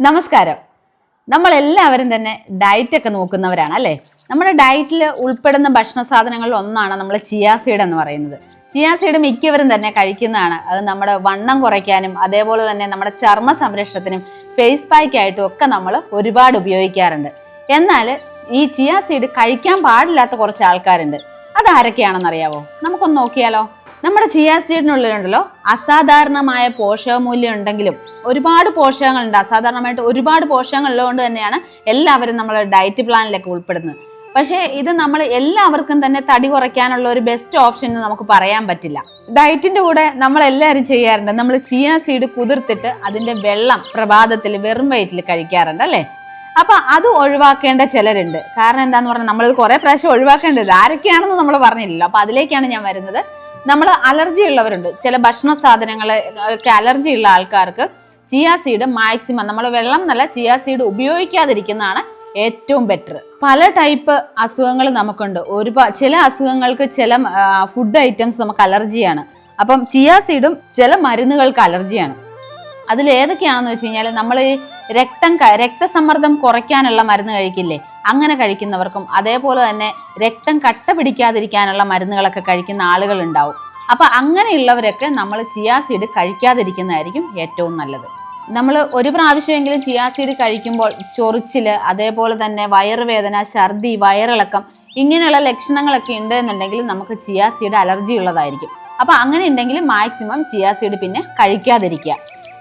നമസ്കാരം. നമ്മളെല്ലാവരും തന്നെ ഡയറ്റ് ഒക്കെ നോക്കുന്നവരാണ് അല്ലേ? നമ്മുടെ ഡയറ്റിൽ ഉൾപ്പെടുന്ന ഭക്ഷണ സാധനങ്ങളിൽ ഒന്നാണ് നമ്മൾ ചിയാസീഡ് എന്ന് പറയുന്നത്. ചിയാസീഡ് മിക്കവരും തന്നെ കഴിക്കുന്നതാണ്. അത് നമ്മുടെ വണ്ണം കുറയ്ക്കാനും അതേപോലെ തന്നെ നമ്മുടെ ചർമ്മ സംരക്ഷണത്തിനും ഫേസ് പായ്ക്കായിട്ടും ഒക്കെ നമ്മൾ ഒരുപാട് ഉപയോഗിക്കാറുണ്ട്. എന്നാൽ ഈ ചിയാസീഡ് കഴിക്കാൻ പാടില്ലാത്ത കുറച്ച് ആൾക്കാരുണ്ട്. അതാരൊക്കെയാണെന്ന് അറിയാവോ നമുക്കൊന്ന് നോക്കിയാലോ? നമ്മുടെ ചിയാസീഡിനുള്ളിലുണ്ടല്ലോ അസാധാരണമായ പോഷകമൂല്യം ഉണ്ടെങ്കിലും ഒരുപാട് പോഷകങ്ങളുണ്ട്. അസാധാരണമായിട്ട് ഒരുപാട് പോഷകങ്ങൾ ഉള്ളതുകൊണ്ട് തന്നെയാണ് എല്ലാവരും നമ്മൾ ഡയറ്റ് പ്ലാനിലൊക്കെ ഉൾപ്പെടുന്നത്. പക്ഷേ ഇത് നമ്മൾ എല്ലാവർക്കും തന്നെ തടി കുറയ്ക്കാനുള്ള ഒരു ബെസ്റ്റ് ഓപ്ഷൻ എന്ന് നമുക്ക് പറയാൻ പറ്റില്ല. ഡയറ്റിന്റെ കൂടെ നമ്മൾ എല്ലാവരും ചെയ്യാറുണ്ട്. നമ്മൾ ചിയാ സീഡ് കുതിർത്തിട്ട് അതിന്റെ വെള്ളം പ്രഭാതത്തിൽ വെറും വയറ്റിൽ കഴിക്കാറുണ്ട് അല്ലേ? അപ്പൊ അത് ഒഴിവാക്കേണ്ട ചിലരുണ്ട്. കാരണം എന്താന്ന് പറഞ്ഞാൽ നമ്മളിത് കുറെ പ്രാവശ്യം ഒഴിവാക്കേണ്ടത് ആരൊക്കെയാണെന്ന് നമ്മൾ പറഞ്ഞില്ലല്ലോ. അപ്പൊ അതിലേക്കാണ് ഞാൻ വരുന്നത്. നമ്മൾ അലർജി ഉള്ളവരുണ്ട്. ചില ഭക്ഷണ സാധനങ്ങൾക്ക് അലർജി ഉള്ള ആൾക്കാർക്ക് ചിയാ സീഡ് മാക്സിമം നമ്മൾ വെള്ളം നല്ല ചിയാ സീഡ് ഉപയോഗിക്കാതിരിക്കുന്നതാണ് ഏറ്റവും ബെറ്റർ പല ടൈപ്പ് അസുഖങ്ങൾ നമുക്കുണ്ട്. ഒരു ചില അസുഖങ്ങൾക്ക് ചില ഫുഡ് ഐറ്റംസ് നമുക്ക് അലർജിയാണ്. അപ്പം ചിയാ സീഡും ചില മരുന്നുകൾക്ക് അലർജിയാണ്. അതിൽ ഏതൊക്കെയാണെന്ന് വെച്ച് കഴിഞ്ഞാൽ നമ്മൾ രക്തം രക്തസമ്മർദ്ദം കുറയ്ക്കാനുള്ള മരുന്ന് കഴിക്കില്ലേ? അങ്ങനെ കഴിക്കുന്നവർക്കും അതേപോലെ തന്നെ രക്തം കട്ട പിടിക്കാതിരിക്കാനുള്ള മരുന്നുകളൊക്കെ കഴിക്കുന്ന ആളുകൾ ഉണ്ടാവും അപ്പൊ അങ്ങനെയുള്ളവരൊക്കെ നമ്മൾ ചിയാസീഡ് കഴിക്കാതിരിക്കുന്നതായിരിക്കും ഏറ്റവും നല്ലത്. നമ്മൾ ഒരു പ്രാവശ്യമെങ്കിലും ചിയാസീഡ് കഴിക്കുമ്പോൾ ചൊറിച്ചിൽ അതേപോലെ തന്നെ വയറുവേദന ഛർദി വയറിളക്കം ഇങ്ങനെയുള്ള ലക്ഷണങ്ങളൊക്കെ ഉണ്ട് എന്നുണ്ടെങ്കിൽ നമുക്ക് ചിയാസീഡ് അലർജി ഉള്ളതായിരിക്കും. അപ്പൊ അങ്ങനെ ഉണ്ടെങ്കിൽ മാക്സിമം ചിയാസീഡ് പിന്നെ കഴിക്കാതിരിക്കുക.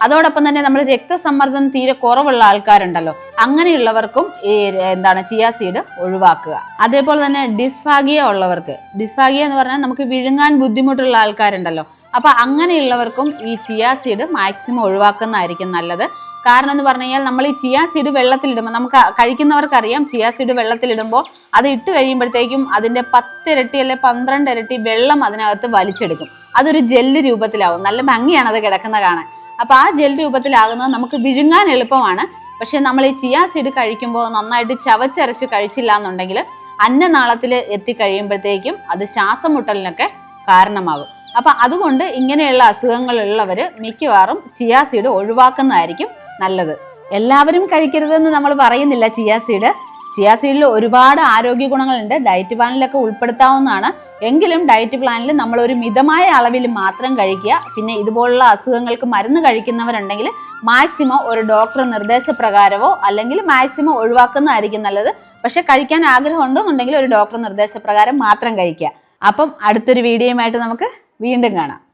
അതോടൊപ്പം തന്നെ നമ്മൾ രക്തസമ്മർദ്ദം തീരെ കുറവുള്ള ആൾക്കാരുണ്ടല്ലോ അങ്ങനെയുള്ളവർക്കും ഈ എന്താണ് ചിയാ സീഡ് ഒഴിവാക്കുക. അതേപോലെ തന്നെ ഡിസ്ഫാഗിയ ഉള്ളവർക്ക് ഡിസ്ഫാഗിയ എന്ന് പറഞ്ഞാൽ നമുക്ക് വിഴുങ്ങാൻ ബുദ്ധിമുട്ടുള്ള ആൾക്കാരുണ്ടല്ലോ അപ്പൊ അങ്ങനെയുള്ളവർക്കും ഈ ചിയാ സീഡ് മാക്സിമം ഒഴിവാക്കുന്നതായിരിക്കും നല്ലത്. കാരണം എന്ന് പറഞ്ഞു കഴിഞ്ഞാൽ നമ്മൾ ഈ ചിയാ സീഡ് വെള്ളത്തിലിടുമ്പോൾ നമുക്ക് കഴിക്കുന്നവർക്കറിയാം ചിയാ സീഡ് വെള്ളത്തിലിടുമ്പോൾ അത് ഇട്ട് കഴിയുമ്പോഴത്തേക്കും അതിന്റെ പത്തിരട്ടി അല്ലെ പന്ത്രണ്ട് ഇരട്ടി വെള്ളം അതിനകത്ത് വലിച്ചെടുക്കും. അതൊരു ജെല്ല് രൂപത്തിലാവും നല്ല ഭംഗിയാണ് അത് കിടക്കുന്ന കാണാൻ. അപ്പോൾ ആ ജെൽ രൂപത്തിലാകുന്നത് നമുക്ക് വിഴുങ്ങാൻ എളുപ്പമാണ്. പക്ഷേ നമ്മൾ ഈ ചിയാ സീഡ് കഴിക്കുമ്പോൾ നന്നായിട്ട് ചവച്ചരച്ച് കഴിച്ചില്ല എന്നുണ്ടെങ്കിൽ അന്നനാളത്തിൽ എത്തിക്കഴിയുമ്പോഴത്തേക്കും അത് ശ്വാസം മുട്ടലിനൊക്കെ കാരണമാകും. അപ്പം അതുകൊണ്ട് ഇങ്ങനെയുള്ള അസുഖങ്ങളുള്ളവർ മിക്കവാറും ചിയാ സീഡ് ഒഴിവാക്കുന്നതായിരിക്കും. നല്ലത്. എല്ലാവരും കഴിക്കരുതെന്ന് നമ്മൾ പറയുന്നില്ല ചിയാ സീഡ് ചിയാ സീഡിൽ ഒരുപാട് ആരോഗ്യ ഗുണങ്ങളുണ്ട് ഡയറ്റ് പ്ലാനിലൊക്കെ ഉൾപ്പെടുത്താവുന്നതാണ്. എങ്കിലും ഡയറ്റ് പ്ലാനിൽ നമ്മൾ ഒരു മിതമായ അളവിൽ മാത്രം കഴിക്കുക. പിന്നെ ഇതുപോലുള്ള അസുഖങ്ങൾക്ക് മരുന്ന് കഴിക്കുന്നവരുണ്ടെങ്കിൽ മാക്സിമം ഒരു ഡോക്ടർ നിർദ്ദേശപ്രകാരമോ അല്ലെങ്കിൽ മാക്സിമം ഒഴിവാക്കുന്നതായിരിക്കും നല്ലത്. പക്ഷെ കഴിക്കാൻ ആഗ്രഹം ഉണ്ടെന്നുണ്ടെങ്കിൽ ഒരു ഡോക്ടർ നിർദ്ദേശപ്രകാരം മാത്രം കഴിക്കുക. അപ്പം അടുത്തൊരു വീഡിയോയുമായിട്ട് നമുക്ക് വീണ്ടും കാണാം.